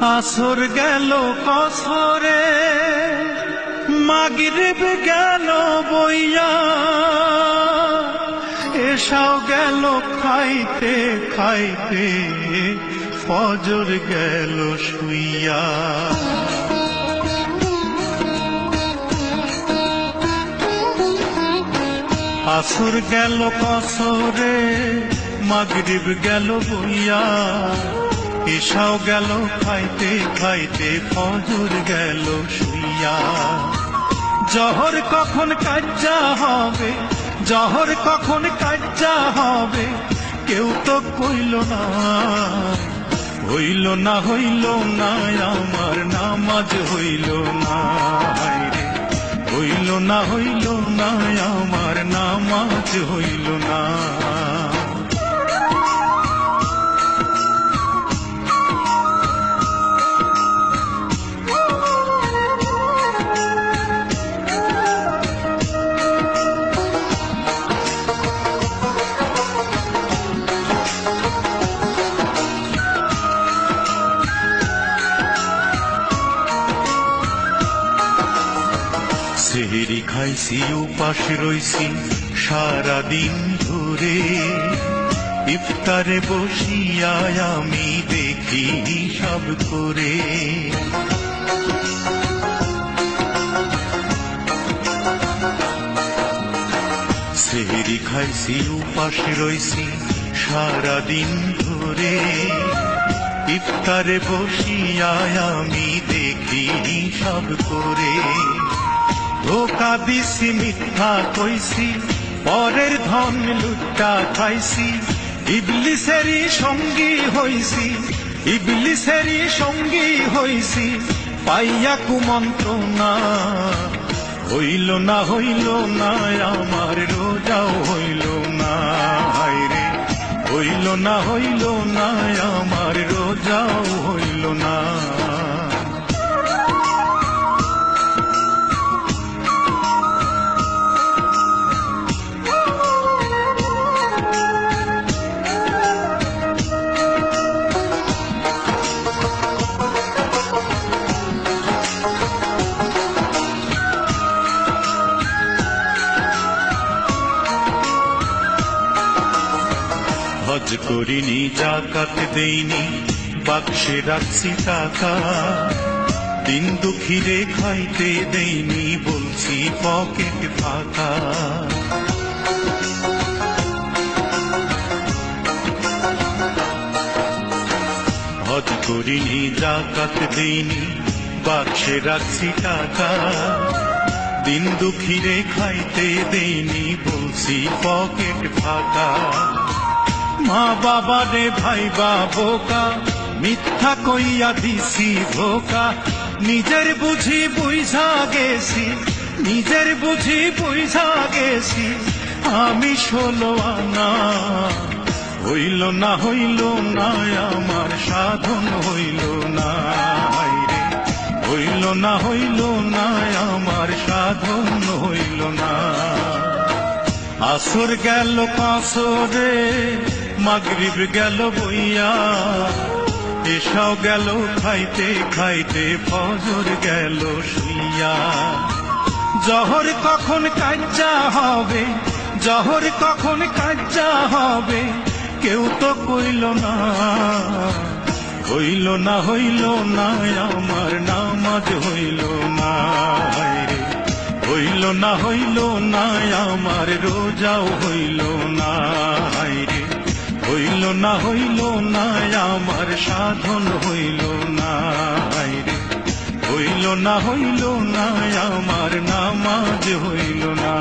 আসর গেল কসরে, মাগরিব গেল বইয়া। এসাও গেল খাইতে খাইতে, ফজর গেল শুইয়া। আসর গেল কসরে, মাগরিব গেল বইয়া। এসাও গেল, খাইতে খাইতে ফজর গেল শুইয়া। জহর কখন কাজ্জা হবে, জহর কখন কাজ্জা হবে, কেউ তো কইল না। হইল না হইল না, আমার নামাজ হইল না। হইল না হইল না, আমার নামাজ হইল না। সেহেরি খাইছি, উপাস রইছি সারাদিন ধরে। ইফতারে বসিয়া আমি দেখি সব করে। সেহেরি খাইছি, উপাস রইছি সারাদিন ধরে। ইফতারে বসিয়া আমি দেখি সব করে। ধোকা দিছি মিথ্যা কইছি, পরের ধন লুটা খাইছি। ইবলিসেরই সঙ্গী হইছি, ইবলিসেরই সঙ্গী হইছি, পাইয়া কুমন্ত্রণা। হইল না হইল না, আমার রোজাও হইল না রে। হইল না হইল না, আমার রোজাও হইল না। হজ করিনি, জাকাত দেইনি, বাক্সে রাখছি টাকা। দিন দুঃখীরে খাইতে দেইনি, বলছি পকেট ফাঁকা। হজ করিনি, জাকাত দেইনি, বাক্সে রাখছি টাকা। দিন দুঃখীরে খাইতে দেইনি, বলছি পকেট ফাঁকা। মা বাবা রে ভাই বোকা, মিথ্যা কইয়া দিছি ধোকা। নিজের বুঝি বুঝা গেছি, নিজের বুঝি বুঝা গেছি, আমি ষোলো আনা। হইল না হইল না, আমার সাধন হইল না রে। হইল না হইল না, আমার সাধন হইল না। আসর গেল কাসরে মাগরিব গেল বইয়া, এসাও গেল খাইতে খাইতে, ফজর গেল শুইয়া। জহর কখন কাজ্জা হবে, জহর কখন কাজ্জা হবে, কেউ তো কইল না। হইল না হইল না, আমার নামাজ হইল না। হইল না হইল না, আমার রোজাও হইল না। হইল না হইল না, আমার সাধন হইল না হইল না হইল না, আমার নামাজ হইল না।